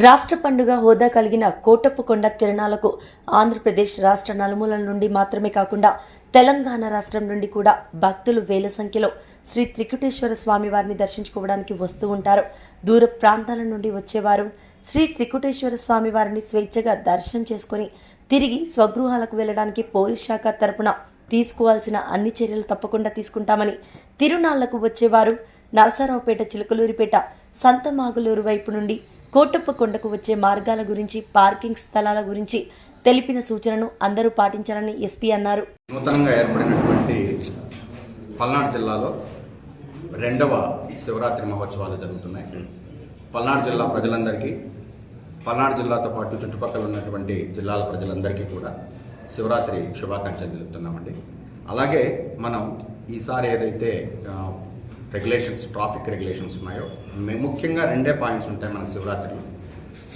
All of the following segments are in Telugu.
రాష్ట్ర పండుగ హోదా కలిగిన కోటప్పకొండ తిరణాలకు ఆంధ్రప్రదేశ్ రాష్ట్ర నలుమూలల నుండి మాత్రమే కాకుండా తెలంగాణ రాష్ట్రం నుండి కూడా భక్తులు వేల సంఖ్యలో శ్రీ త్రికుటేశ్వర స్వామి వారిని దర్శించుకోవడానికి వస్తూ ఉంటారు. దూర ప్రాంతాల నుండి వచ్చేవారు శ్రీ త్రికుటేశ్వర స్వామి వారిని స్వేచ్ఛగా దర్శనం చేసుకొని తిరిగి స్వగృహాలకు వెళ్ళడానికి పోలీస్ శాఖ తరపున తీసుకోవాల్సిన అన్ని చర్యలు తప్పకుండా తీసుకుంటామని తిరునాళ్ళకు వచ్చేవారు నరసరావుపేట చిలకలూరిపేట సంతమాగులూరు వైపు నుండి కోటప్పకొండకు వచ్చే మార్గాల గురించి పార్కింగ్ స్థలాల గురించి తెలిపిన సూచనను అందరూ పాటించాలని ఎస్పీ అన్నారు. నూతనంగా ఏర్పడినటువంటి పల్నాడు జిల్లాలో రెండవ శివరాత్రి మహోత్సవాలు జరుగుతున్నాయి. పల్నాడు జిల్లా ప్రజలందరికీ పల్నాడు జిల్లాతో పాటు చుట్టుపక్కల ఉన్నటువంటి జిల్లాల ప్రజలందరికీ కూడా శివరాత్రి శుభాకాంక్షలు తెలుపుతున్నామండి. అలాగే మనం ఈసారి ఏదైతే రెగ్యులేషన్స్ ట్రాఫిక్ రెగ్యులేషన్స్ ఉన్నాయో. ముఖ్యంగా రెండే పాయింట్స్ ఉంటాయి మన శివరాత్రిలో.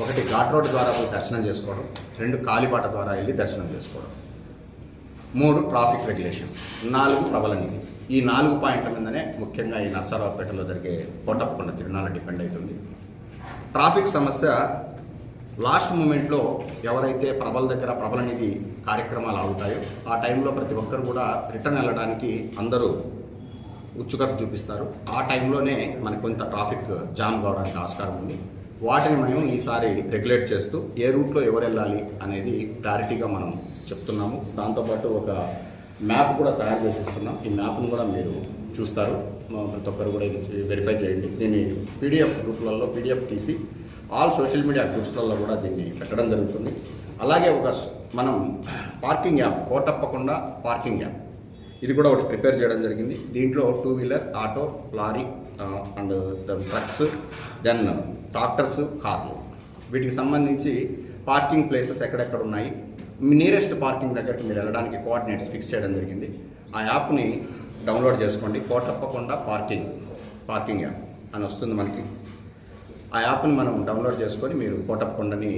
ఒకటి ఘాట్ రోడ్ ద్వారా పోయి దర్శనం చేసుకోవడం రెండు కాలిబాట ద్వారా వెళ్ళి దర్శనం చేసుకోవడం. మూడు ట్రాఫిక్ రెగ్యులేషన్ నాలుగు ప్రబలనిధి ఈ నాలుగు పాయింట్ల మీదనే ముఖ్యంగా ఈ నర్సరావుపేటలో జరిగే కోటప్పకొండ తిరునాళ్ళ డిపెండ్ అవుతుంది. ట్రాఫిక్ సమస్య లాస్ట్ మూమెంట్లో ఎవరైతే ప్రబల దగ్గర ప్రబలనిధి కార్యక్రమాలు ఆగుతాయో ఆ టైంలో ప్రతి ఒక్కరు కూడా రిటర్న్ వెళ్ళడానికి అందరూ ఉత్సుకత చూపిస్తారు. ఆ టైంలోనే మనకు కొంత ట్రాఫిక్ జామ్ కావడానికి ఆస్కారం ఉంది. వాటిని మేము ఈసారి రెగ్యులేట్ చేస్తూ ఏ రూట్లో ఎవరు వెళ్ళాలి అనేది క్లారిటీగా మనం చెప్తున్నాము. దాంతోపాటు ఒక మ్యాప్ కూడా తయారు చేసిస్తున్నాం. ఈ మ్యాప్ను కూడా మీరు చూస్తారు. ప్రతి ఒక్కరు కూడా ఇది వెరిఫై చేయండి. దీన్ని పీడిఎఫ్ గ్రూప్లలో పీడిఎఫ్ తీసి ఆల్ సోషల్ మీడియా గ్రూప్స్లలో కూడా దీన్ని పెట్టడం జరుగుతుంది. అలాగే ఒక మనం పార్కింగ్ యాప్ కోటప్పకుండా పార్కింగ్ యాప్ ఇది కూడా ఒకటి ప్రిపేర్ చేయడం జరిగింది. దీంట్లో two wheeler auto lorry and trucks then tractors కార్లు. వీటికి సంబంధించి పార్కింగ్ ప్లేసెస్ ఎక్కడెక్కడ ఉన్నాయి? నియరెస్ట్ పార్కింగ్ దగ్గరికి మీరు వెళ్ళడానికి కోఆర్డినేట్స్ ఫిక్స్ చేయడం జరిగింది. ఆ యాప్ని డౌన్లోడ్ చేసుకోండి. కోటప్పకుండా పార్కింగ్ పార్కింగ్ యాప్ అని వస్తుంది మనకి. ఆ యాప్ని మనం డౌన్లోడ్ చేసుకొని మీరు కోటప్పకొండని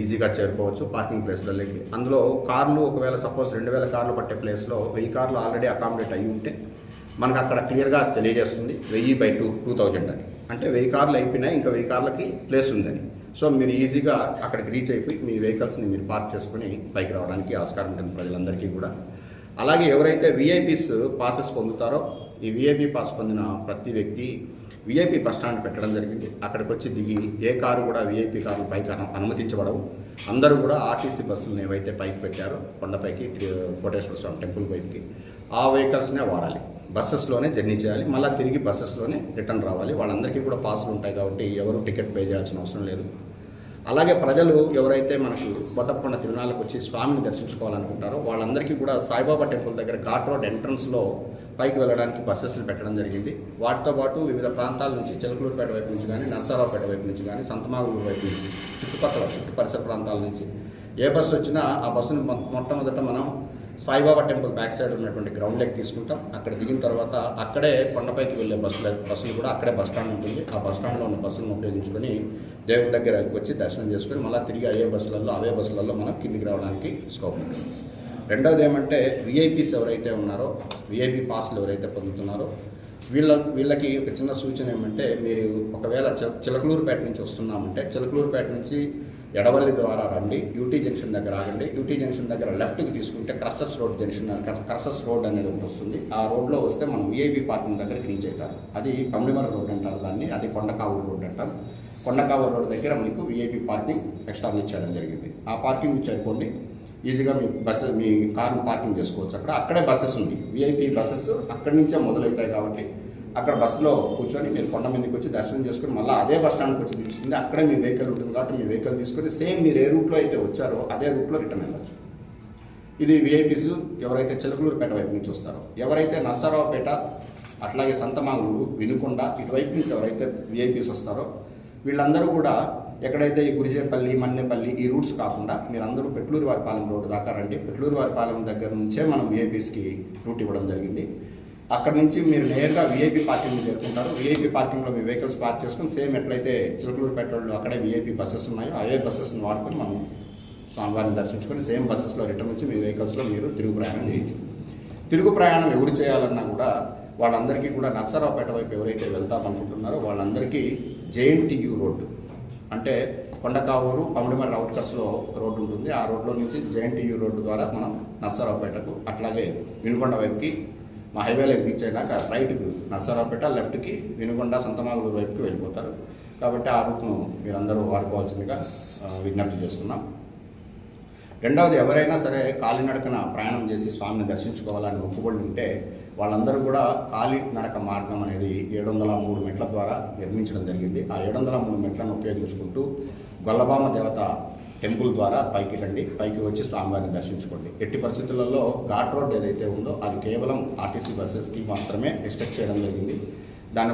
ఈజీగా చేరుకోవచ్చు పార్కింగ్ ప్లేస్లలోకి. అందులో కార్లు ఒకవేళ సపోజ్ రెండు వేల కార్లు పట్టే ప్లేస్లో వెయ్యి కార్లు ఆల్రెడీ అకామిడేట్ అయ్యి ఉంటే మనకు అక్కడ క్లియర్గా తెలియజేస్తుంది వెయ్యి బై టూ టూ థౌజండ్ అని. అంటే వెయ్యి కార్లు అయిపోయినాయి ఇంకా వెయ్యి కార్లకి ప్లేస్ ఉందని. సో మీరు ఈజీగా అక్కడికి రీచ్ అయిపోయి మీ వెహికల్స్ని మీరు పార్క్ చేసుకుని పైకి రావడానికి ఆస్కారం ఉంటుంది ప్రజలందరికీ కూడా. అలాగే ఎవరైతే విఐపీస్ పాసెస్ పొందుతారో ఈ విఐపీ పాస్ పొందిన ప్రతి వ్యక్తి విఐపి బస్ స్టాండ్ పెట్టడం జరిగింది. అక్కడికి వచ్చి దిగి ఏ కారు కూడా విఐపి కారు పైకి అనుమతించబడవు. అందరూ కూడా ఆర్టీసీ బస్సులను ఏవైతే పైకి పెట్టారో కొండపైకి కోటేశ్వర స్వామి టెంపుల్ వైపుకి ఆ వెహికల్స్నే వాడాలి. బస్సెస్లోనే జర్నీ చేయాలి. మళ్ళీ తిరిగి బస్సెస్లోనే రిటర్న్ రావాలి. వాళ్ళందరికీ కూడా పాసులు ఉంటాయి కాబట్టి ఎవరు టికెట్ పే చేయాల్సిన అవసరం లేదు. అలాగే ప్రజలు ఎవరైతే మనకు కోటప్పకొండ తిరునాళ్ళకు వచ్చి స్వామిని దర్శించుకోవాలనుకుంటారో వాళ్ళందరికీ కూడా సాయిబాబా టెంపుల్ దగ్గర ఘాట్ రోడ్ ఎంట్రన్స్లో పైకి వెళ్ళడానికి బస్సెస్ని పెట్టడం జరిగింది. వాటితో పాటు వివిధ ప్రాంతాల నుంచి చిలకలూరుపేట వైపు నుంచి కానీ నరసరావుపేట వైపు నుంచి కానీ సంతమాగూరు వైపు నుంచి చుట్టుపక్కల చుట్టు పరిసర ప్రాంతాల నుంచి ఏ బస్సు వచ్చినా ఆ బస్సును మొట్టమొదట మనం సాయిబాబా టెంపుల్ బ్యాక్ సైడ్ ఉన్నటువంటి గ్రౌండ్ లెక్ తీసుకుంటాం. అక్కడ దిగిన తర్వాత అక్కడే కొండపైకి వెళ్ళే బస్సులు బస్సులు కూడా అక్కడే బస్ స్టాండ్ ఉంటుంది. ఆ బస్ స్టాండ్లో ఉన్న బస్సులను ఉపయోగించుకొని దేవుడి దగ్గరకు వచ్చి దర్శనం చేసుకొని మళ్ళీ తిరిగి అయ్యే బస్సులలో అవే బస్సులలో మనం కిందికి రావడానికి స్కోప్ ఉంటుంది. రెండవది ఏమంటే విఐపీస్ ఎవరైతే ఉన్నారో విఐపీ పాస్లు ఎవరైతే పొందుతున్నారో వీళ్ళ వీళ్ళకి ఒక చిన్న సూచన ఏమంటే మీరు ఒకవేళ చి- చిలకలూరుపేట నుంచి వస్తున్నామంటే చిలకలూరుపేట నుంచి ఎడవల్లి ద్వారా రండి యూటీ జంక్షన్ దగ్గర ఆగండి. యూటీ జంక్షన్ దగ్గర లెఫ్ట్కి తీసుకుంటే క్రసస్ రోడ్ జంక్షన్ క్రసస్ రోడ్ అనేది ఒకటి వస్తుంది. ఆ రోడ్లో వస్తే మనం విఐపి పార్కింగ్ దగ్గరికి రీచ్ అవుతారు. అది పమ్మిమర రోడ్ అంటారు దాన్ని అది కొండకావూరు రోడ్ అంటారు కొండకావూరు రోడ్ దగ్గర మీకు విఐపి పార్కింగ్ ఎక్స్టాబ్లిష్ చేయడం జరిగింది. ఆ పార్కింగ్ చేరుకోండి. ఈజీగా మీ బస్సెస్ మీ కార్ని పార్కింగ్ చేసుకోవచ్చు. అక్కడ అక్కడే బస్సెస్ ఉంది. విఐపీ బస్సెస్ అక్కడి నుంచే మొదలవుతాయి కాబట్టి అక్కడ బస్సులో కూర్చొని మీరు కొండ మీదకి వచ్చి దర్శనం చేసుకుని మళ్ళీ అదే బస్ స్టాండ్కి వచ్చి తీసుకుంటే అక్కడే మీ వెహికల్ ఉంటుంది కాబట్టి మీ వెహికల్ తీసుకొని సేమ్ మీరు ఏ రూట్లో అయితే వచ్చారో అదే రూట్లో రిటర్న్ వెళ్ళచ్చు. ఇది విఐపీస్ ఎవరైతే చిలకలూరుపేట వైపు నుంచి వస్తారో ఎవరైతే నర్సరావుపేట అట్లాగే సంతమాగులు వినుకొండ ఇటువైపు నుంచి ఎవరైతే విఐపీస్ వస్తారో వీళ్ళందరూ కూడా ఎక్కడైతే ఈ గురిజేపల్లి మన్నెపల్లి ఈ రూట్స్ కాకుండా మీరందరూ పెట్లూరు వారిపాలెం రోడ్డు దాకా రండి. పెట్లూరు వారిపాలెం దగ్గర నుంచే మనం విఐపీస్కి రూట్ ఇవ్వడం జరిగింది. అక్కడ నుంచి మీరు నేరుగా విఐపీ పార్కింగ్ చేరుకుంటారు విఐపీ పార్కింగ్లో మీ వెహికల్స్ పార్క్ చేసుకుని సేమ్ ఎట్లయితే చిలకలూరుపేట పెట్రోల్ అక్కడే విఐపీ బస్సెస్ ఉన్నాయో అవే బస్సెస్ని వాడుకొని మనం స్వామివారిని దర్శించుకొని సేమ్ బస్సెస్లో రిటర్న్ వచ్చి మీ వెహికల్స్లో మీరు తిరుగు ప్రయాణం చేయొచ్చు. తిరుగు ప్రయాణం ఎవరు చేయాలన్నా కూడా వాళ్ళందరికీ కూడా నర్సరావుపేట వైపు ఎవరైతే వెళ్తామనుకుంటున్నారో వాళ్ళందరికీ జేఎన్టీయూ రోడ్డు. అంటే కొండకావూరు పమిడిమర్రి అవుట్కట్స్లో రోడ్డు ఉంటుంది. ఆ రోడ్లో నుంచి జేఎన్టీయూ రోడ్డు ద్వారా మనం నర్సరావుపేటకు అట్లాగే వినుకొండ వైపుకి మా హైవేలోకి రీచ్ అయినాక రైట్కి నర్సరావుపేట లెఫ్ట్కి వినుకొండ సంతమాగులూరు వైపుకి వెళ్ళిపోతారు. కాబట్టి ఆ రూట్ను మీరందరూ వాడుకోవాల్సిందిగా విజ్ఞప్తి చేస్తున్నాం. రెండవది ఎవరైనా సరే కాలినడకన ప్రయాణం చేసి స్వామిని దర్శించుకోవాలని మొక్కుబడి ఉంటే వాళ్ళందరూ కూడా కాలి నడక మార్గం అనేది ఏడు వందల మూడు మెట్ల ద్వారా నిర్మించడం జరిగింది. ఆ ఏడు వందల మూడు మెట్లను ఉపయోగించుకుంటూ గొల్లబామ దేవత టెంపుల్ ద్వారా పైకి రండి పైకి వచ్చి స్వామివారిని దర్శించుకోండి. ఎట్టి పరిస్థితులలో ఘాట్ రోడ్ ఏదైతే ఉందో అది కేవలం ఆర్టీసీ బస్సెస్కి మాత్రమే రిస్ట్రిక్ట్ చేయడం జరిగింది.